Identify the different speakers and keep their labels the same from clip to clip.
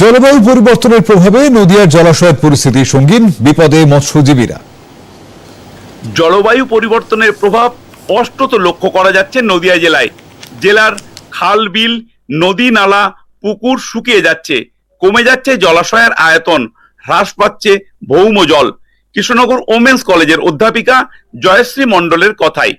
Speaker 1: জলবায়ু পরিবর্তনের প্রভাবে নদিয়ার জলাশয়ের পরিস্থিতি সঙ্গীন বিপদে মৎস্যজীবীরা।
Speaker 2: জলবায়ু পরিবর্তনের প্রভাব স্পষ্টত লক্ষ্য করা যাচ্ছে নদিয়া জেলায়। জেলার খাল বিল নদী নালা পুকুর শুকিয়ে যাচ্ছে কমে যাচ্ছে জলাশয়ের আয়তন হ্রাস পাচ্ছে ভৌম জল। কৃষ্ণনগর ওমেন্স কলেজের অধ্যাপিকা জয়শ্রী মণ্ডলের কথাই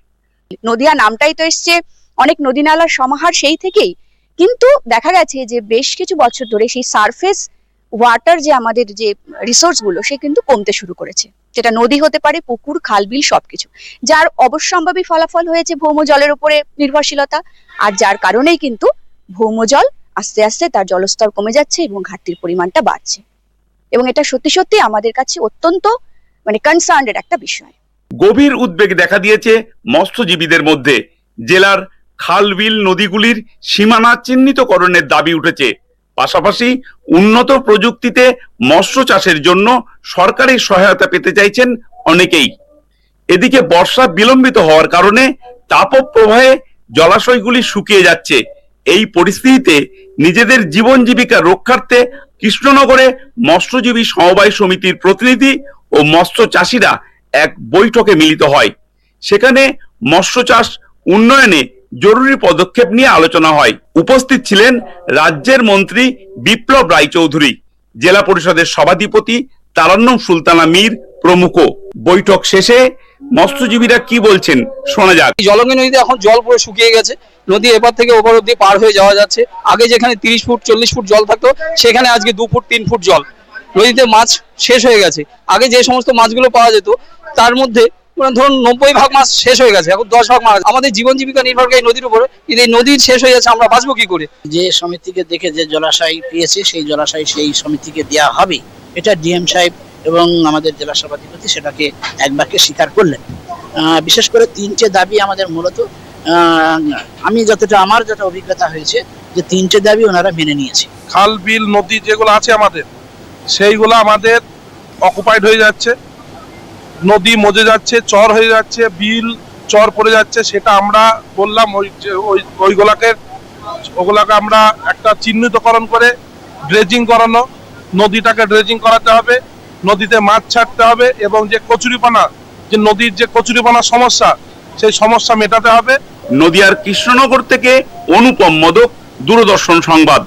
Speaker 3: নদিয়া নামটাই তো এসছে অনেক নদী নালার সমাহার সেই থেকেই কিন্তু দেখা গেছে যে বেশ কিছু বছর ধরে সেই সারফেস ওয়াটার যে আমাদের যে রিসোর্সগুলো, সে কিন্তু কমতে শুরু করেছে। যেটা নদী হতে পারে, পুকুর খালবিল সবকিছু। যার অবশ্যম্ভাবী ফলাফল হয়েছে ভৌম জলের উপরে নির্ভরশীলতা, আর যার কারণেই কিন্তু ভৌম জল আস্তে আস্তে তার জলস্তর কমে যাচ্ছে এবং ঘাটতির পরিমাণটা বাড়ছে। এবং এটা সত্যি সত্যি আমাদের কাছে অত্যন্ত মানে কনসার্নের একটা বিষয়।
Speaker 2: গভীর উদ্বেগ দেখা দিয়েছে মৎস্যজীবীদের মধ্যে। জেলার খাল বিল নদীগুলির সীমানা চিহ্নিতকরণের দাবি উঠেছে। পাশাপাশি উন্নত প্রযুক্তিতে মৎস্য চাষের জন্য সরকারি সহায়তা পেতে চাইছেন অনেকেই। এদিকে বর্ষা বিলম্বিত হওয়ার কারণে তাপপ্রবাহে জলাশয়গুলি শুকিয়ে যাচ্ছে। এই পরিস্থিতিতে নিজেদের জীবন জীবিকা রক্ষার্থে কৃষ্ণনগরে মৎস্যজীবী সমবায় সমিতির প্রতিনিধি ও মৎস্য চাষিরা এক বৈঠকে মিলিত হয়। সেখানে মৎস্য চাষ উন্নয়নে জরুরি পদক্ষেপ নিয়ে আলোচনা হয়। উপস্থিত ছিলেন রাজ্যের মন্ত্রী বিপ্লব রায়চৌধুরী, জেলা পরিষদের সভাধিপতি তারান্নম সুলতানা মীর প্রমুখ। বৈঠক শেষে মৎস্যজীবীরা কি বলছেন শোনা যাক।
Speaker 4: জলঙ্গি নদীতে এখন জল পুরো শুকিয়ে গেছে। নদী এপার থেকে ওপর অব্দি পার হয়ে যাওয়া যাচ্ছে। আগে যেখানে তিরিশ ফুট, চল্লিশ ফুট জল থাকতো, সেখানে আজকে দু ফুট, তিন ফুট জল। নদীতে মাছ শেষ হয়ে গেছে। আগে যে সমস্ত মাছগুলো পাওয়া যেত, তার মধ্যে ধরুন নব্বই ভাগ মাছ শেষ হয়ে গেছে এখন দশ ভাগ মাছ আমাদের জীবন জীবিকা নির্ভর করে এই নদীর উপরে কিন্তু এই নদীর শেষ হয়ে যাচ্ছে আমরা বাঁচবো কি করে?
Speaker 5: যে সমিতিকে দেখে যে জলাশয় পেয়েছে সেই জলাশয় সেই সমিতিকে দেওয়া হবে। এটা ডিএম সাহেব এবং আমাদের জেলা সভাধিপতি সেটাকে এক বাক্যে স্বীকার করলেন। বিশেষ করে তিনটে দাবি আমাদের মূলত। আমি যতটা আমার যত অভিজ্ঞতা হয়েছে যে তিনটে দাবি ওনারা মেনে নিয়েছে।
Speaker 6: খাল বিল নদী যেগুলো আছে আমাদের সেইগুলো আমাদের অকুপাইড হয়ে যাচ্ছে। নদী মজে যাচ্ছে, চর হয়ে যাচ্ছে, বিল, চর পড়ে যাচ্ছে, সেটা আমরা বললাম ওই ওইগুলাকে ওগুলাকে আমরা একটা চিহ্নিতকরণ করে ড্রেজিং করানো, নদীটাকে ড্রেজিং করাতে হবে, নদীতে মাছ ছাড়তে হবে এবং যে কচুরিপানা, যে নদীর যে কচুরিপানা সমস্যা, সেই সমস্যা মেটাতে হবে।
Speaker 2: নদিয়ার কৃষ্ণনগর থেকে অনুপম মদক, দূরদর্শন সংবাদ।